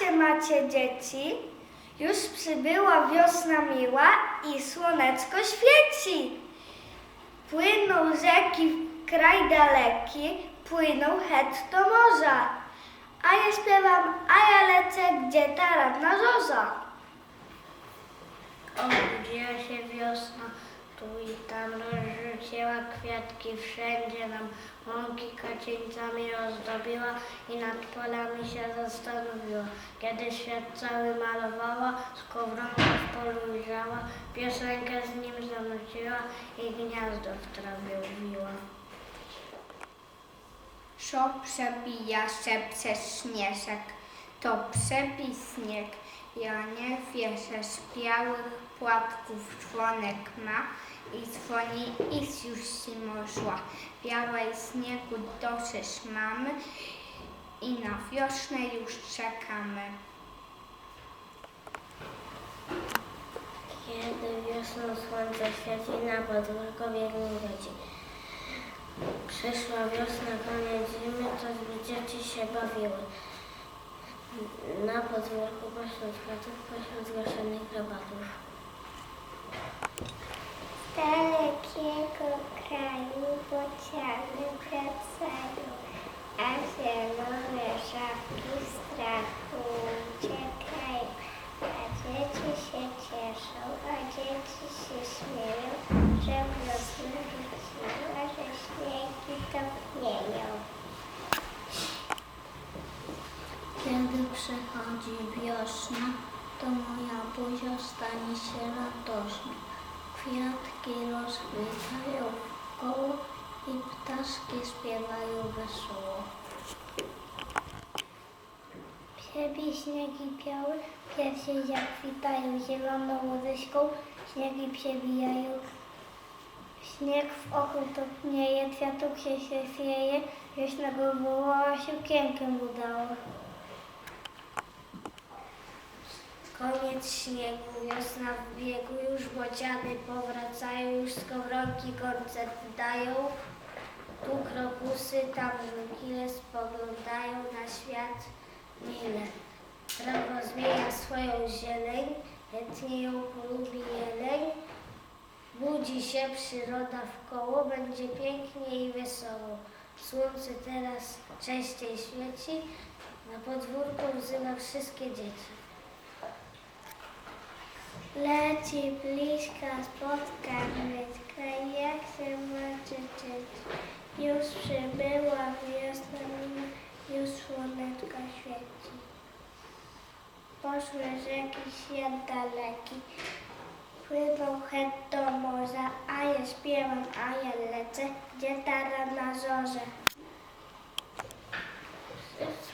się macie dzieci? Już przybyła wiosna miła i słoneczko świeci. Płyną rzeki w kraj daleki, płyną het do morza. A ja śpiewam, a ja lecę, gdzie ta radna zorza. Obudziła się wiosna, tu i tam rozrzuciła kwiatki wszędzie nam łąki kacieńcami rozdobiła i nad polami się zastanowiła. Kiedy świat cały malowała, skowronkę w polu ujrzała, piosenkę z nim zanuciła i gniazdo w trawie ubiła. Szo przebija szepce śnieżek, to przebi śnieg. Ja nie wierzę, z białych płatków członek ma i dzwoni i już się możła. Białej śniegu dosyć mamy i na wiosnę już czekamy. Kiedy wiosną słońce świeci, na podwórko biegnie dzieci. Przyszła wiosna, koniec zimy, to dzieci się bawiły. Na podwórku pośród kwiatów, pośród zgaszonych rabatów. Dalekiego kraju bociany wracają, a zielone żabki w strachu uciekają. A dzieci się cieszą, a dzieci się śmieją, że wiosna wróciła, że śniegi topnieją. Kiedy przychodzi wiosna, to moja buzia stanie się radośna. Kwiatki rozkwitają w koło i ptaszki śpiewają wesoło. Przebi śniegi białe, pierwsze zakwitają zieloną łyżką, śniegi przebijają. Śnieg w oku topnieje, kwiatek się się chwieje, wiosnego wołała, sukienkę mu dała. Koniec śniegu, wiosna w biegu, już bociany powracają, już skowronki koncert dają. Tu krokusy, tam żółkile spoglądają na świat mile. Trawa zmienia swoją zieleń, chętnie ją polubi jeleń. Budzi się przyroda w koło, będzie pięknie i wesoło. Słońce teraz częściej świeci, na podwórku wzywa wszystkie dzieci. Leci bliska, spotka mytka, jak się macie dzieci. Już przybyła wiosna, już słoneczko świeci. Poszły rzeki, świat daleki, płyną het do morza, a ja śpiewam, a ja lecę, gdzie tara na zorze.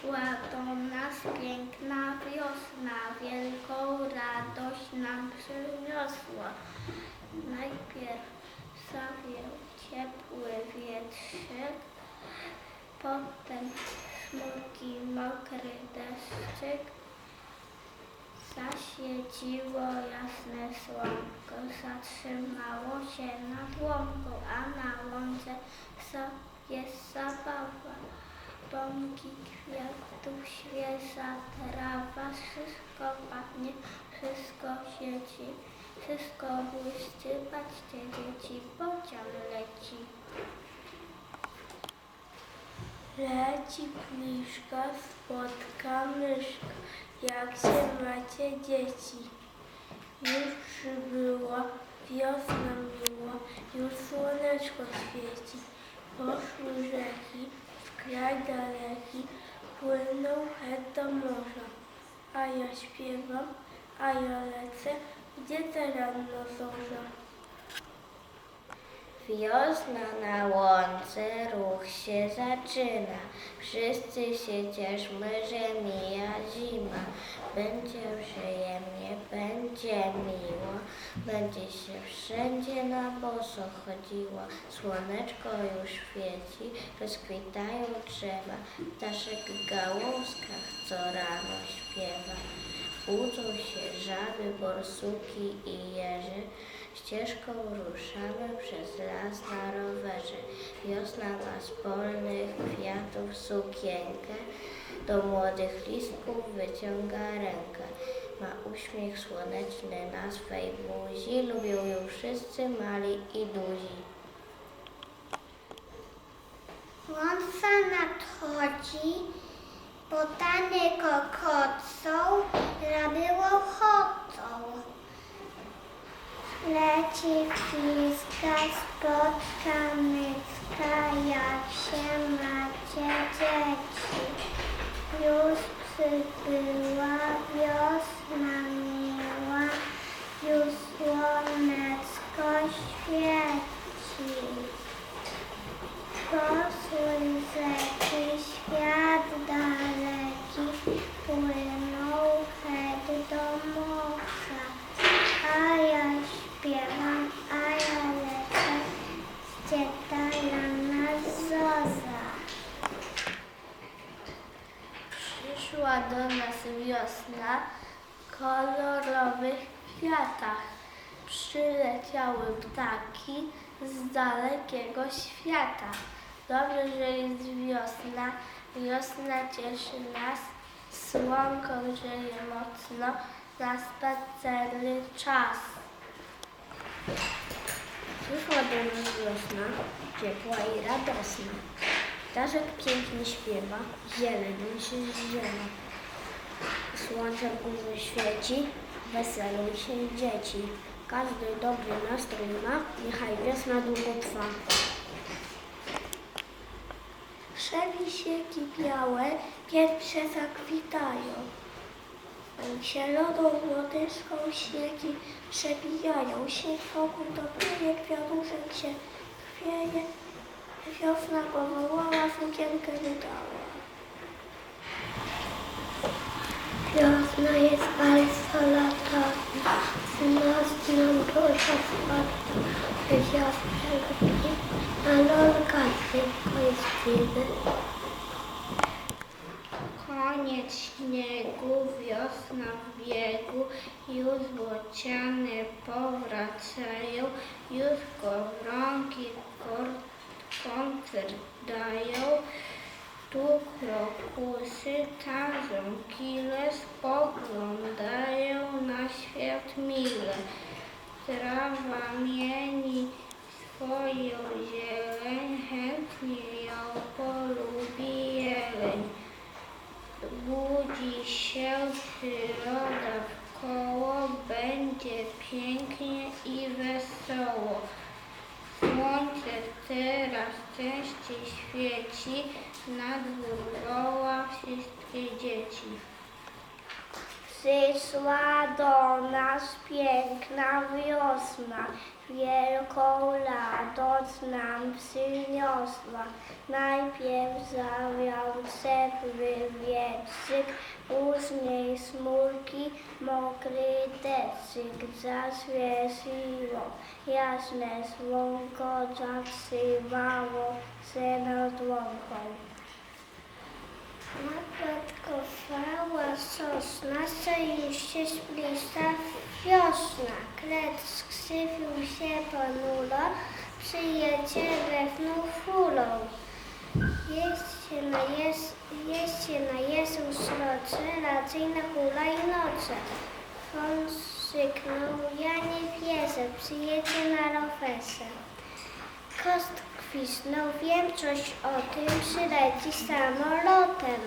Przyszła do nas piękna wiosna, wielką radość nam przyniosła. Najpierw zawiał ciepły wietrzyk, potem smutki mokry deszczyk. Zaświeciło jasne słonko, zatrzymało się nad łąką, a na łące so- jest zabawa. Bąki kwiatów, świeża trawa, wszystko pachnie, wszystko sieci, wszystko błyszczy, patrzcie dzieci, pociąg leci. Leci pliszka, spotka myszka, jak się macie dzieci. Już przybyła wiosna miła, już słoneczko świeci. Poszły rzeki, kraj daleki, płyną het do morza. A ja śpiewam, a ja lecę, gdzie ta ranna zorza. Wiosna na łące, ruch się zaczyna. Wszyscy się cieszmy, że mija zima. Będzie przyjemnie, będzie miło. Będzie się wszędzie na boso chodziło. Słoneczko już świeci, rozkwitają drzewa. Ptaszek w gałązkach co rano śpiewa. Budzą się żaby, borsuki i jeży. Ścieżką ruszamy przez las na rowerze. Wiosna ma z polnych kwiatów sukienkę, do młodych listków wyciąga rękę. Ma uśmiech słoneczny na swej buzi, lubią ją wszyscy mali i duzi. Słońce nadchodzi, botany kokocą, radyło chodzą. Leci fiska spod kamycka, jak się macie dzieci. Już przybyła wiosna miła, już słoneczko świeci. Posły rzeki, świat daleki, płyną het do morza. A ja śpiewam, a ja lecę, ścietalana zoza. Przyszła do nas wiosna w kolorowych kwiatach. Przyleciały ptaki z dalekiego świata. Dobrze, że jest wiosna, wiosna cieszy nas, słonko grzeje mocno, na spacerny czas. Przyszła do nas wiosna, ciepła i radosna. Ptaszek pięknie śpiewa, zielenią się ziewa. Słońce w górze świeci, weselą się dzieci. Każdy dobry nastrój ma, niechaj wiosna długo trwa. Szewisieki białe pierwsze zakwitają. Zieloną łodyską śniegi przebijają się wokół do bryjek wianuszek się chwieje. Wiosna powołała, sukienkę wydała. Wiosna jest bardzo latowna, znosi nam dużo sportu, wiosna lubi, a lolka tylko jest dziwy. Koniec śniegu, wiosna w biegu, już bociany powracają, już koronki kor- koncert dają. Tu krokusy, tam żonkile, spoglądają na świat mile. Trawa mieni swoją zieleń, chętnie ją polubi jeleń. Budzi się przyroda koło, będzie pięknie i wesoło. Teraz częściej świeci, na dwór wszystkie dzieci. Przyszła do nas piękna wiosna, wielką radość nam przyniosła. Najpierw zawiał ciepły wietrzyk, później smulki, mokry deszczyk zaświeciło. Jasne słonko zatrzymało się nad łąką. Naplatkowała sosna, już się zbliża wiosna. Kret skrzywił się ponuro, przyjaciele znów fulą. Jeźdźcie na, jes, jeźdźcie na jesu srocze, raczej na hulajnoce. On syknął, ja nie wierzę, przyjedzie na rowerze. Kost kwisnął, wiem coś o tym, przyleci samolotem.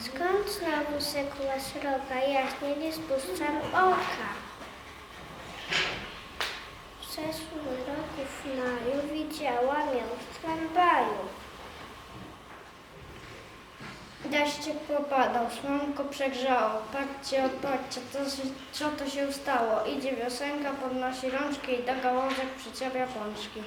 Skąd znowu sekła sroka, jaśnie nie spuszczam oka. W zeszłym roku w maju widziałam ją w tramwaju. Deszczyk popadał, słonko przegrzało. Patrzcie, patrzcie, co, co to się stało. Idzie wiosenka, podnosi rączki i do gałązek przyciepia pączki.